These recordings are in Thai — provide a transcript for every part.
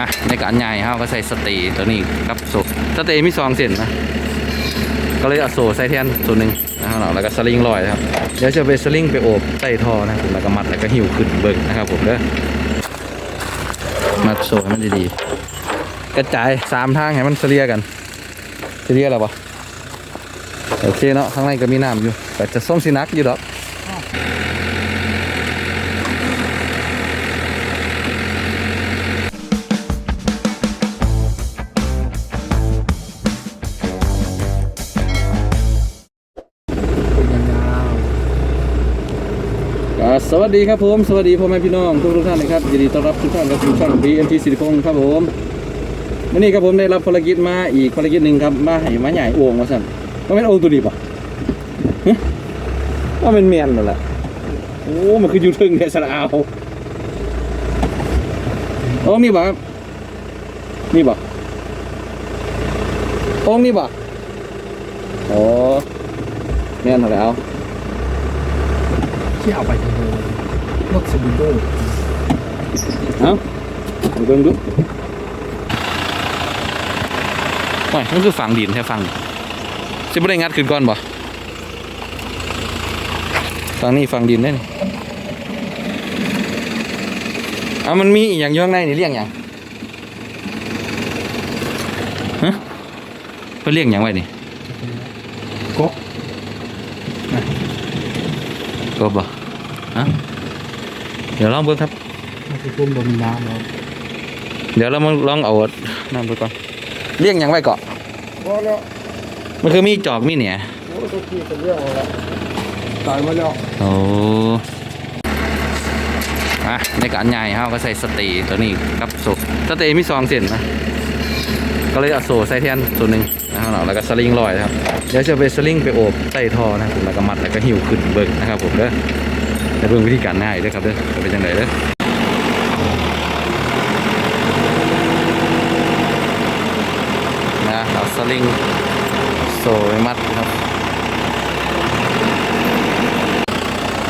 มาในการใหญ่เฮาก็ใส่สเตย์ตัวนี้กับโซสเตย์มีสองเส้นนะก็เลยเอาโซใส่แทนส่วนหนึ่งนะครับแล้วก็สลิงลอยนะครับเดี๋ยวจะไปสลิงไปโอบใต้ท่อนะครับแล้วก็มัดแล้วก็หิ้วขึ้นเบิ่งนะครับผมเด้อมัดโซให้มันดีๆกระจายสามทางให้มันเสลียกันเสลียแล้วปะโอเคเนาะข้างในก็มีน้ำอยู่แต่จะส้มสินักอยู่ดอก สวัสดีครับผม สวัสดีพ่อแม่พี่น้องทุกทุกท่านนะครับยินดีต้อนรับทุกท่านเข้าสู่ช่อง BMT สิริพงศ์ครับผมวันนี้ครับผมได้รับภารกิจมาอีกภารกิจหนึ่งครับมาให้มาใหญ่โอ่งมาสั่นว่าเป็นโอ่งตัวนี้ปะฮะว่าเป็นเมียนนั่นแหละโอ้มันคือยูทึงเดสระเอาโอ่งนี่ปะครับนี่ปะโอ่งนี่ปะอ๋อเมียนนั่นแหละเอา ที่เอาไปทำโดรถสบูโดเอาเอาเบิ่งดูโอ้ยมันคือฝังดินแค่ฟังจะไม่ได้งัดขึ้นก่อนบ่ฟังนี่ฟังดินได้นี่เอามันมีอหย่างอยู่ข้างในนี่เรียกอย่างฮะเพื่อเรียกอย่างไว้นี่กบ กบบ่ฮะเดี๋ยวลองเบิ่งครับมันคือพุ่มบนน้ำแล้วเดี๋ยวเรามาลองเอาน้ำไปก่อนเรียกอย่างไว้ก่อนพอแล้วมันคือมีจอกมีเนี่ยโอ้ตะกี้เป็นเรื่องอะไรตายมาแล้วโอ้อะในการใหญ่เฮาก็ใส่สเตย์ตัวนี้กับโซสเตย์มีสองเส้นนะ ก็เลยเอาโซใส่แทนส่วนหนึ่งนะครับแล้วก็สลิงลอยครับเดี๋ยวจะไปสลิงไปโอบใต้ท่อนะครับแล้วก็มัดแล้วก็หิ้วขึ้นเบิ่งนะครับผมเด้อแต่เบิ่งวิธีการง่ายเด้อครับเด้อจะเป็นยังไงเด้อนะเอาสลิงโซไปมัดครับ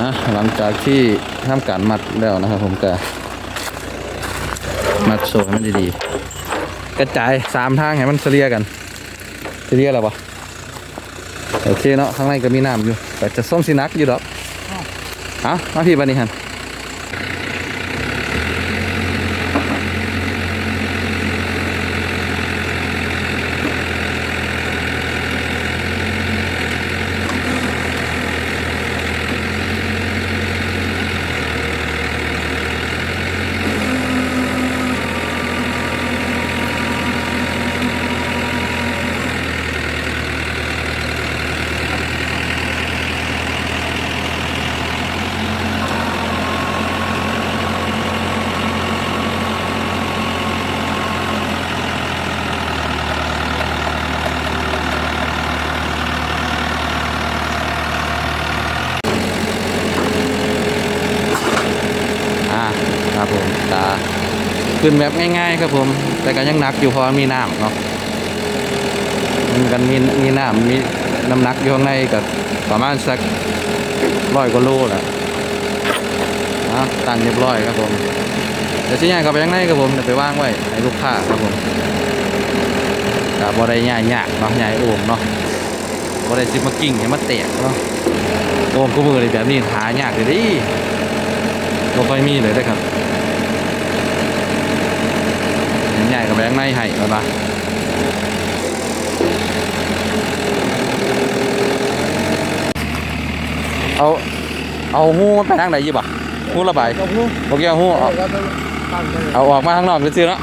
อะหลังจากที่ทำการมัดแล้วนะครับผมก็มัดโซ่ให้มันดีๆ กระจายสามทางให้มันเสลียกันเสลียแล้วปะโอเคเนาะข้างในก็มีน้ำอยู่แต่จะส้มสินักอยู่ดอกเอามาพี่บันนี้ฮันอ่าครับผมตา ขึ้นแบบง่ายๆครับผม แต่ก็ยังหนักอยู่เพราะมีน้ำเนาะมันกันมีมีน้ำมีน้ำหนักอยู่ข้างในกับประมาณสักร้อยกว่าโลแหละอะตั้งเรียบร้อยครับผมเดี๋ยวชิ้นใหญ่เข้าไปข้างในครับผมเดี๋ยวไปว่างไว้ให้ลูกค้าครับผมกับบอได้ใหญ่ยากเนาะใหญ่โอ่งเนาะบอได้ซิมากิ่งให้มันแตกเนาะโอ่งกูมือเลยแบบนี้หายากเลยดิบ่ค่อยมีเลยเด้อครับ ใหญ่กับไปข้างในให้แล้วนะเอาเอาหูมันไปทางไหนยี่บ่ะหูระบายตรงนู้นโอเคเอาหูเอาแล้วก็ตั้งไปเอาออกมาข้างนอกซื้อๆแล้ว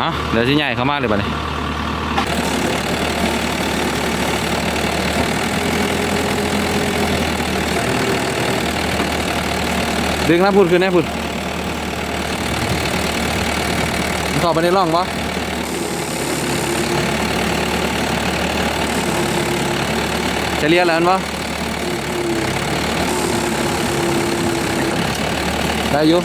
อะเดี๋ยวชิ้นใหญ่เข้ามาเลยบัดนี้ดึงนะพูดคืนนะพูด ต่อไปในร่องปะจะเรียนแล้วปะได้อยู่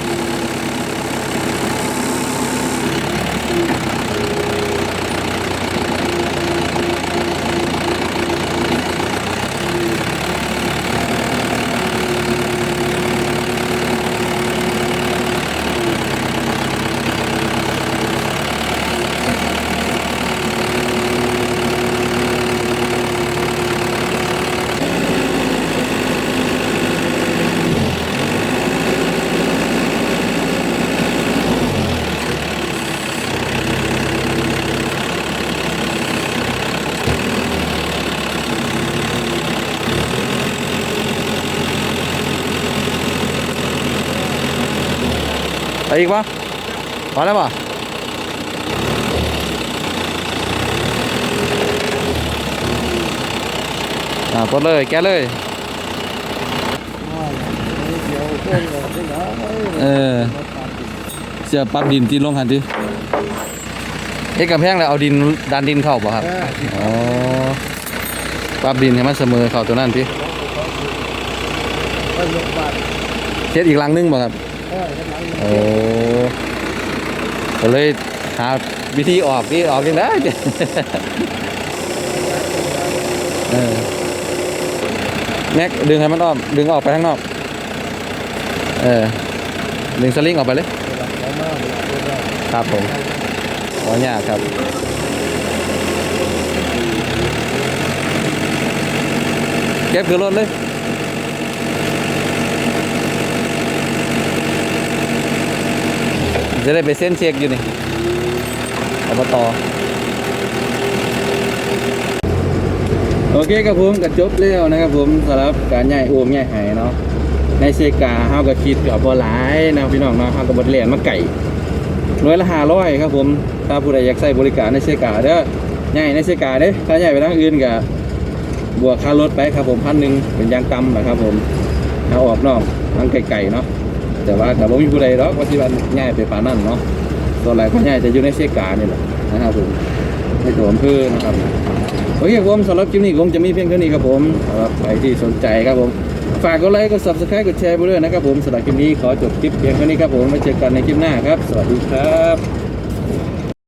อาอีกปะพอแล้วปะอ่าปลดเลย แกเลย เอเราที่ไหนเอเสียปรับดินที่ลงหันดิเอ๊ะกำแพงแล้วเอาดินดันดินเข้าป่ะครับ อ๋อปรับดินให้มันเสมอเข้าตัวนั้นทีเช็ดอีกลังนึงป่ะครับ โอ้ก็เลยหาวิธีออกที่ออกยังได้เออแม็กดึงให้มันออกดึงออกไปข้างนอก เออ ดึงสลิงออกไปเลย ครับผมขออนุญาตครับเก็บคือรถเลย จะได้ไปเส้นเช็คอยู่นี่อบตโอเคครับผมก็จบแล้วนะครับผมสำหรับการย้ายโอมย้ายเนาะในเซกาเฮาก็คิดกับบ่หลายนะพี่น้องเนาะเฮาก็บ่ได้เรียนมาไก่ร้อยละ500ครับผมถ้าผู้ใดอยากใช้บริการในเซกาเด้อย้ายในเซกาเด้อถ้าย้ายไปทางอื่นก็บวกค่ารถไปครับผมพันหนึ่งเป็นยางต่ำนะครับผมเอาออกนอกทางไกลๆเนาะ แต่ว่ากับผมมีผู้ใดหรอกว่าที่มันง่ายไปปานนั่นเนาะตัวไรกก็ง่ายจะอยู่ในเซกานี่แหละนะครับผมในตัวอำเภอนะครับโอเคผมสำหรับคลิปนี้ผมจะมีเพียงเท่านี้ครับผมสำหรับใครที่สนใจครับผมฝากกดไลค์กด subscribe กดแชร์ไปด้วยนะครับผมสำหรับคลิปนี้ขอจบคลิปเพียงเท่านี้ครับผมไว้เจอกันในคลิปหน้าครับ สวัสดีครับ